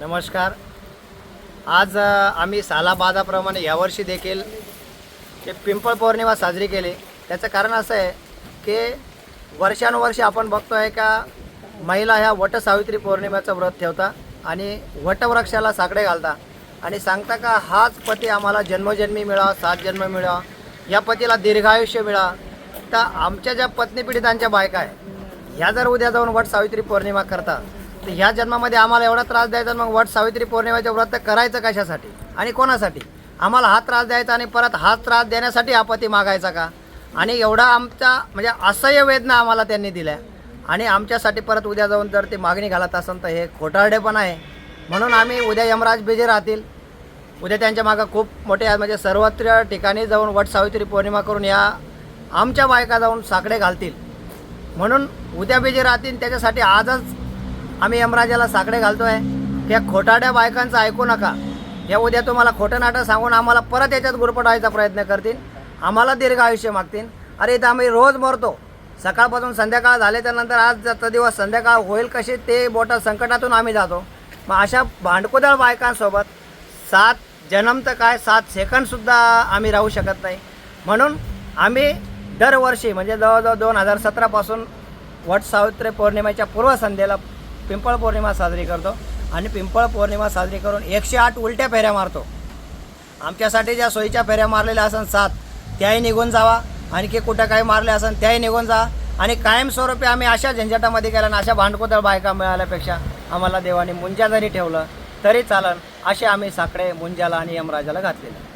नमस्कार. आज आम्ही सालाबादाप्रमाणे यावर्षी देखील ते पिंपळ पौर्णिमा साजरी केली. त्याचं कारण असं आहे की वर्षानुवर्ष आपण बघतो आहे का महिला ह्या वटसावित्री पौर्णिमेचं व्रत ठेवता आणि वटवृक्षाला साकडे घालता. आणि सांगता का हाच पती आम्हाला जन्मजन्मी मिळावा सात जन्म मिळावा या पतीला दीर्घायुष्य मिळा तर आमच्या ज्या पत्नीपीडितांच्या बायका आहे ह्या जर उद्या जाऊन वट सावित्री पौर्णिमा करतात तर ह्या जन्मामध्ये आम्हाला एवढा त्रास द्यायचा मग वट सावित्री पौर्णिमेचं व्रत करायचं कशासाठी आणि कोणासाठी? आम्हाला हा त्रास द्यायचा आणि परत हा त्रास देण्यासाठी आपत्ती मागायचा का? आणि एवढा आमचा म्हणजे असह्य वेदना आम्हाला त्यांनी दिल्या. आणि आमच्यासाठी परत उद्या जाऊन जर ती मागणी घालत असेल तर हे खोटारडेपण आहे. म्हणून आम्ही उद्या यमराज बिजे राहतील. उद्या त्यांच्या मागं खूप मोठे म्हणजे सर्वत्र ठिकाणी जाऊन वट सावित्री पौर्णिमा करून या आमच्या बायका जाऊन साकडे घालतील. म्हणून उद्या बी राहतील त्याच्यासाठी आजच आम्ही यमराजाला साकडे घालतो आहे त्या खोटाड्या बायकांचं ऐकू नका. या उद्या तुम्हाला खोटं नाटं सांगून आम्हाला परत याच्यात गुरपटायचा प्रयत्न करतील. आम्हाला दीर्घ आयुष्य मागतील. अरे इथं आम्ही रोज मरतो. सकाळपासून संध्याकाळ झाले त्यानंतर आज जाता दिवस संध्याकाळ होईल कसे ते बोटं संकटातून आम्ही जातो. मग अशा भांडकुदळ बायकांसोबत सात जन्म तर काय सात सेकंडसुद्धा आम्ही राहू शकत नाही. म्हणून आम्ही दरवर्षी म्हणजे जवळजवळ दोन हजार सतरापासून वट सावित्री पौर्णिमेच्या पूर्वसंध्येला पिंपळ पौर्णिमा साजरी करतो आणि पिंपळ पौर्णिमा साजरी करून एकशे आठ उलट्या फेऱ्या मारतो. आमच्यासाठी ज्या सोयीच्या फेऱ्या मारलेल्या असन सात त्याही निघून जावा. आणखी कुठं काही मारले असन त्याही निघून जा. आणि कायमस्वरूपी आम्ही अशा झंझटामध्ये गेला आणि अशा भांडकोदळ बायका मिळाल्यापेक्षा आम्हाला देवाने मुंजा जरी ठेवलं तरी चालन असे आम्ही साकडे मुंजाला आणि यमराजाला घातलेले.